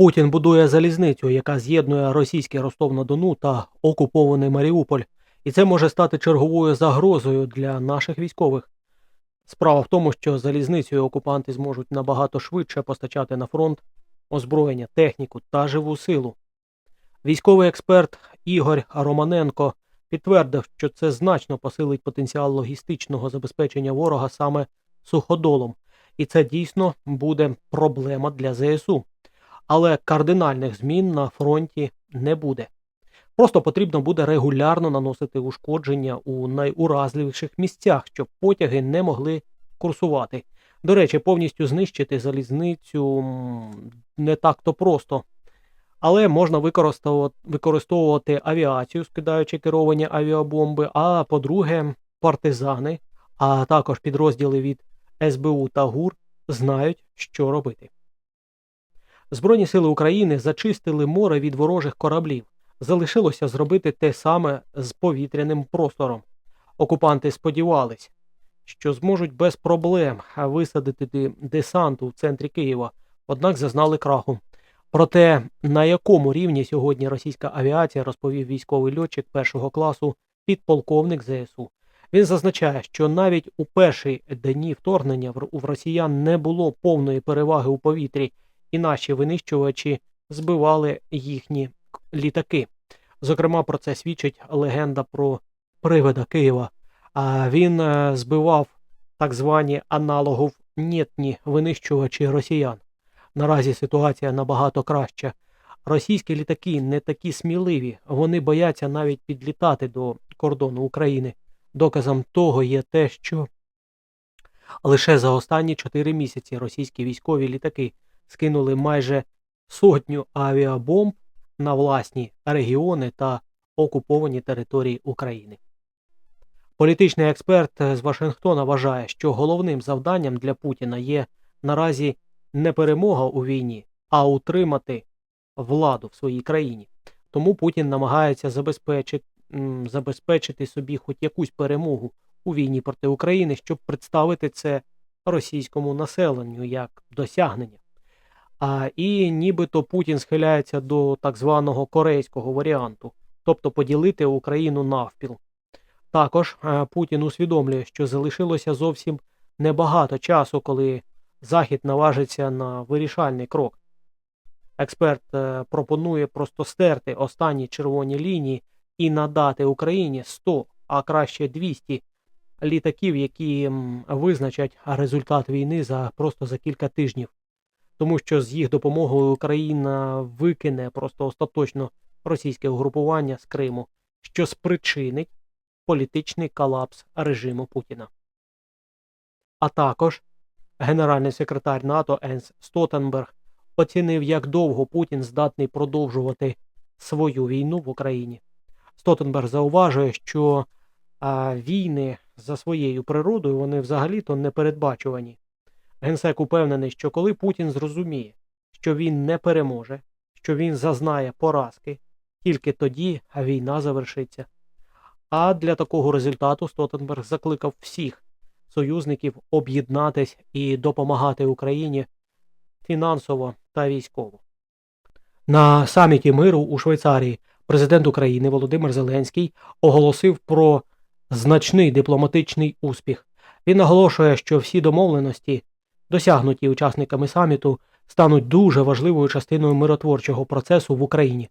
Путін будує залізницю, яка з'єднує російський Ростов-на-Дону та окупований Маріуполь, і це може стати черговою загрозою для наших військових. Справа в тому, що залізницею окупанти зможуть набагато швидше постачати на фронт озброєння, техніку та живу силу. Військовий експерт Ігор Романенко підтвердив, що це значно посилить потенціал логістичного забезпечення ворога саме суходолом, і це дійсно буде проблема для ЗСУ. Але кардинальних змін на фронті не буде. Просто потрібно буде регулярно наносити ушкодження у найуразливіших місцях, щоб потяги не могли курсувати. До речі, повністю знищити залізницю не так-то просто. Але можна використовувати, авіацію, скидаючи керовані авіабомби. А по-друге, партизани, а також підрозділи від СБУ та ГУР знають, що робити. Збройні сили України зачистили море від ворожих кораблів. Залишилося зробити те саме з повітряним простором. Окупанти сподівались, що зможуть без проблем висадити десанту в центрі Києва, однак зазнали краху. Про те, на якому рівні сьогодні російська авіація, розповів військовий льотчик першого класу підполковник ЗСУ. Він зазначає, що навіть у перші дні вторгнення в- росіян не було повної переваги у повітрі, і наші винищувачі збивали їхні літаки. Зокрема, про це свідчить легенда про привида Києва. А він е, збивав так звані аналогов-нєтні винищувачі росіян. Наразі ситуація набагато краща. Російські літаки не такі сміливі, вони бояться навіть підлітати до кордону України. Доказом того є те, що лише за останні 4 місяці російські військові літаки скинули майже сотню авіабомб на власні регіони та окуповані території України. Політичний експерт з Вашингтона вважає, що головним завданням для Путіна є наразі не перемога у війні, а утримати владу в своїй країні. Тому Путін намагається забезпечити, забезпечити собі хоч якусь перемогу у війні проти України, щоб представити це російському населенню як досягнення. А, і нібито Путін схиляється до так званого корейського варіанту, тобто поділити Україну навпіл. Також е, Путін усвідомлює, що залишилося зовсім небагато часу, коли Захід наважиться на вирішальний крок. Експерт е, пропонує просто стерти останні червоні лінії і надати Україні 100, а краще 200 літаків, які визначать результат війни за просто за кілька тижнів. Тому що з їх допомогою Україна викине просто остаточно російське угрупування з Криму, що спричинить політичний колапс режиму Путіна. А також генеральний секретар НАТО Енс Стотенберг оцінив, як довго Путін здатний продовжувати свою війну в Україні. Стотенберг зауважує, що а, війни за своєю природою вони взагалі-то непередбачувані. Генсек упевнений, що коли Путін зрозуміє, що він не переможе, що він зазнає поразки, тільки тоді війна завершиться. А для такого результату Стотенберг закликав всіх союзників об'єднатись і допомагати Україні фінансово та військово. На саміті миру у Швейцарії президент України Володимир Зеленський оголосив про значний дипломатичний успіх. Він наголошує, що всі домовленості, досягнуті учасниками саміту, стануть дуже важливою частиною миротворчого процесу в Україні.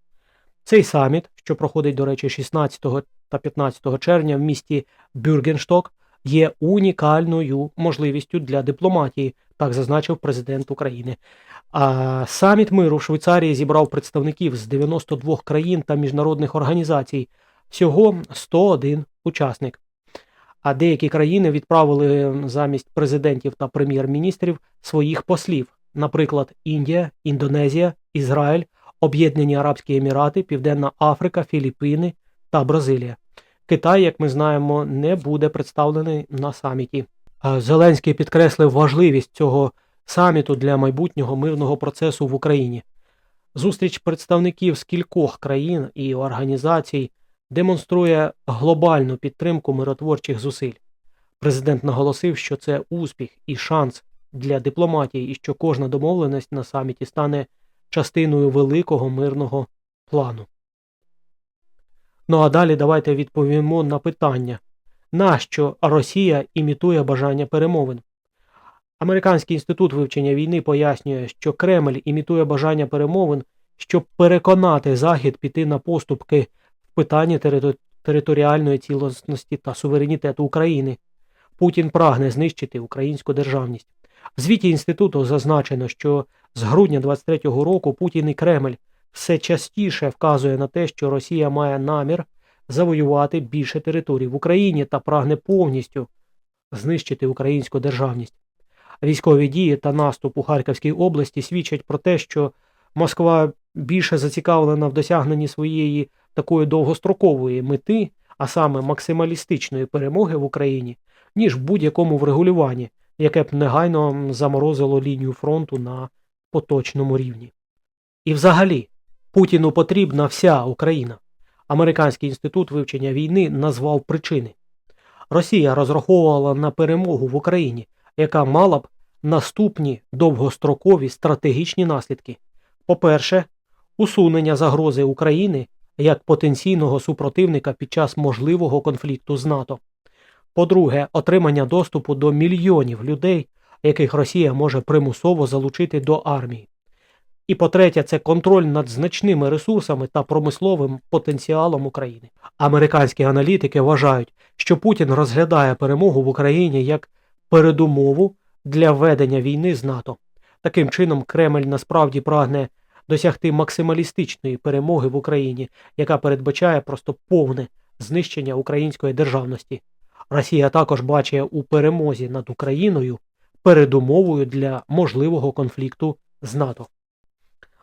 Цей саміт, що проходить, до речі, 16 та 15 червня в місті Бюргеншток, є унікальною можливістю для дипломатії, так зазначив президент України. А саміт миру в Швейцарії зібрав представників з 92 країн та міжнародних організацій, всього 101 учасник. А деякі країни відправили замість президентів та прем'єр-міністрів своїх послів, наприклад, Індія, Індонезія, Ізраїль, Об'єднані Арабські Емірати, Південна Африка, Філіппіни та Бразилія. Китай, як ми знаємо, не буде представлений на саміті. Зеленський підкреслив важливість цього саміту для майбутнього мирного процесу в Україні. Зустріч представників з кількох країн і організацій демонструє глобальну підтримку миротворчих зусиль. Президент наголосив, що це успіх і шанс для дипломатії, і що кожна домовленість на саміті стане частиною великого мирного плану. Ну а далі давайте відповімо на питання, нащо Росія імітує бажання перемовин. Американський інститут вивчення війни пояснює, що Кремль імітує бажання перемовин, щоб переконати Захід піти на поступки в питанні територіальної цілісності та суверенітету України. Путін прагне знищити українську державність. В звіті інституту зазначено, що з грудня 23-го року Путін і Кремль все частіше вказує на те, що Росія має намір завоювати більше територій в Україні та прагне повністю знищити українську державність. Військові дії та наступ у Харківській області свідчать про те, що Москва більше зацікавлена в досягненні своєї такої довгострокової мети, а саме максималістичної перемоги в Україні, ніж в будь-якому врегулюванні, яке б негайно заморозило лінію фронту на поточному рівні. І взагалі, Путіну потрібна вся Україна. Американський інститут вивчення війни назвав причини. Росія розраховувала на перемогу в Україні, яка мала б наступні довгострокові стратегічні наслідки. По-перше, усунення загрози України як потенційного супротивника під час можливого конфлікту з НАТО. По-друге, отримання доступу до мільйонів людей, яких Росія може примусово залучити до армії. І по-третє, це контроль над значними ресурсами та промисловим потенціалом України. Американські аналітики вважають, що Путін розглядає перемогу в Україні як передумову для ведення війни з НАТО. Таким чином, Кремль насправді прагне досягти максималістичної перемоги в Україні, яка передбачає просто повне знищення української державності. Росія також бачить у перемозі над Україною передумовою для можливого конфлікту з НАТО.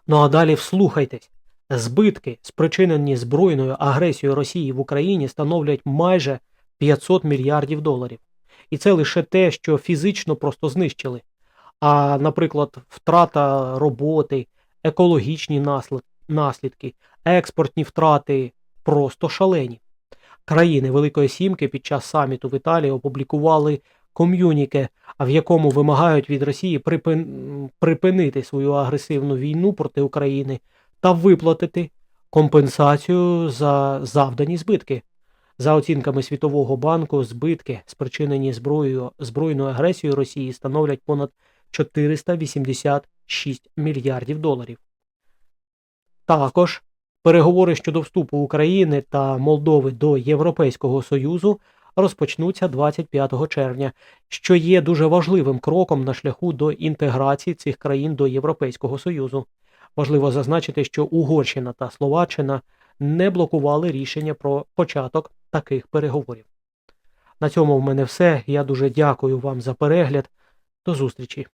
Ну а далі вслухайтесь. Збитки, спричинені збройною агресією Росії в Україні, становлять майже 500 мільярдів доларів. І це лише те, що фізично просто знищили. А, наприклад, втрата роботи, екологічні наслідки, експортні втрати просто шалені. Країни Великої Сімки під час саміту в Італії опублікували ком'юніке, в якому вимагають від Росії припин... припинити свою агресивну війну проти України та виплатити компенсацію за завдані збитки. За оцінками Світового банку, збитки, спричинені зброєю збройною агресією Росії, становлять понад 486 мільярдів доларів. Також переговори щодо вступу України та Молдови до Європейського Союзу розпочнуться 25 червня, що є дуже важливим кроком на шляху до інтеграції цих країн до Європейського Союзу. Важливо зазначити, що Угорщина та Словаччина не блокували рішення про початок таких переговорів. На цьому в мене все. Я дуже дякую вам за перегляд. До зустрічі!